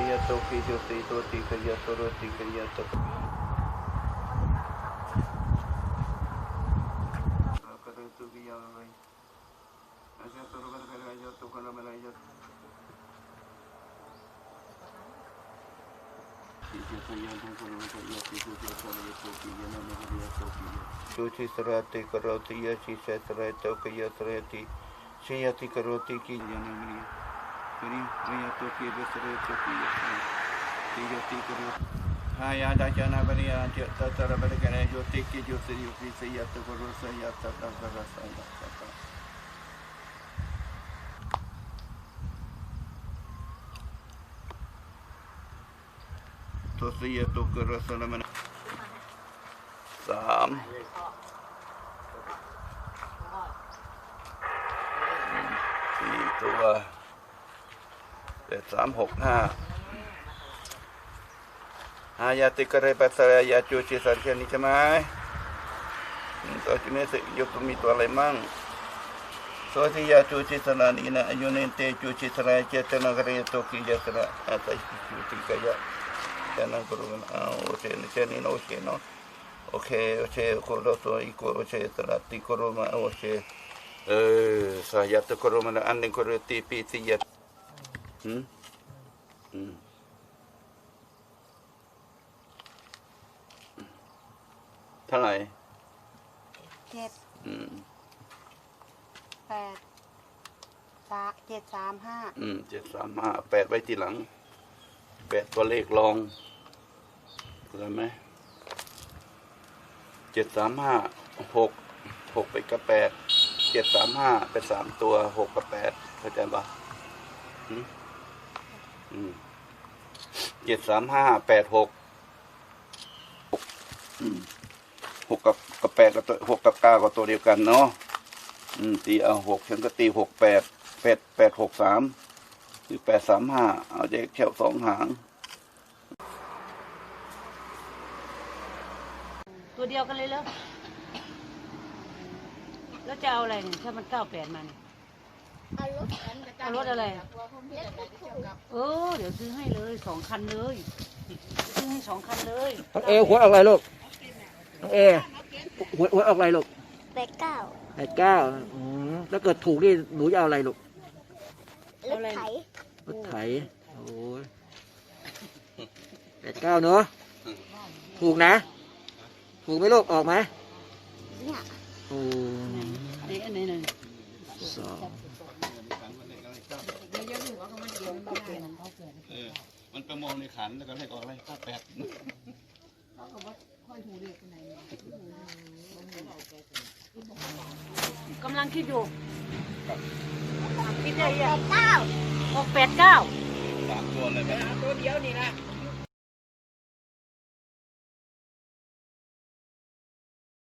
ติยะโตกิโยติโตติกยะโตโรติกยะ โตอาคารุตุกิยะไวอาจารย์ตุรกันกันยะตุกันมาลายะติยะ เจ็ดสามหกห้าอายาติกะเรปัสสะระยาจูชิสันแค่นี้ใช่ไหมตัวจุนี้สิยุคมีตัวอะไรมั่งโสติยาจูชิสนานีนะอยุเนนเตจูชิสระเจตนากระยโตกิยาสระอาศัยจูติกายะแค่นั้นก็รู้กันเอาโอเคแค่นี้นโอเคเนโอเคโอเคโคโรโตอีโกโอเคสระติโคโรมาโอเคเออสายาตโคโรมาอันนึงโคโรติปีติยะ อืมอืมเท่าไหร่เจ็ดอืมแปดสาเจ็ดสามห้าอืมเจ็ดสามห้าแปดไว้ทีหลังแปดตัวเลขรองเข้าใจไหมเจ็ดสามห้าหกหกไปกับแปดเจ็ดสามห้าเป็นสามตัวหกกับแปดเข้าใจปะอืมอืม เจ็ดสามห้าแปดหกหกหกกับกับแปดกับตัวหกกับเก้ากับตัวเดียวกันเนาะตีเอาหกฉันก็ตีหกแปดแปดแปดหกสามหรือแปดสามห้าเอาเด็กแค่สองหาง ตัวเดียวกันเลยเหรอแล้วจะเอาอะไรเนี่ยถ้ามันเก้าแปดมาเนี่ย เอารถอะไร เออ เดี๋ยวซื้อให้เลยสองคันเลยซื้อให้สองคันเลยน้องเอหัวออกอะไรลูกน้องเอหัวหัวออกอะไรลูกแปดเก้าแปดเก้าอืมแล้วเกิดถูกนี่หนูจะเอาอะไรลูกรถไถรถไถโอ้ยแปดเก้าเนาะถูกนะ ถูกไหมลูกออกไหมเนี่ยโอ้อันนี้อันนี้หนึ่งสอง เออ มันประมวลในขันแล้วก็เลขออกอะไรห้าแปดกำลังคิดอยู่คิดได้แปยังดเก้าหกแปดเก้าสามตัวเลยไหมตัวเดียวนี่นะ